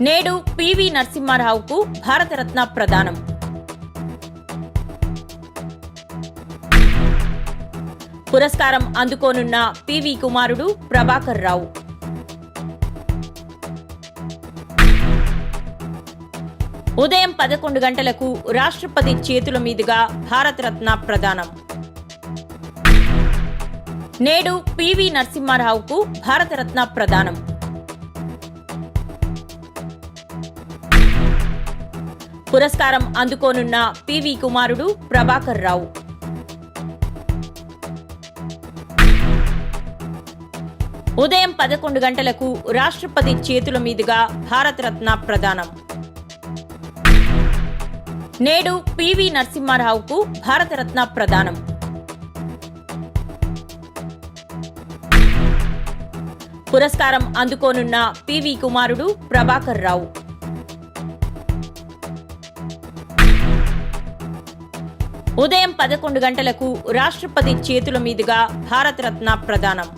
నేడు పివి నరసింహారావుకు భారతరత్న ప్రదానం. పురస్కారం అందుకోనున్న పివి కుమారుడు ప్రభాకర్ రావు. ఉదయం పదకొండు గంటలకు రాష్ట్రపతి చేతుల మీదుగా భారతరత్న ప్రదానం. నేడు పివి నరసింహారావుకు భారతరత్న ప్రదానం. పురస్కారం అందుకోనున్న పివి కుమారుడు ప్రభాకర్ రావు. ఉదయం పదకొండు గంటలకు రాష్ట్రపతి చేతుల మీదుగా భారతరత్న ప్రదానం. నేడు పివి నరసింహారావుకు భారతరత్న ప్రదానం. పురస్కారం అందుకోనున్న పివి కుమారుడు ప్రభాకర్ రావు. ఉదయం పదకొండు గంటలకు రాష్ట్రపతి చేతుల మీదుగా భారతరత్న ప్రదానం.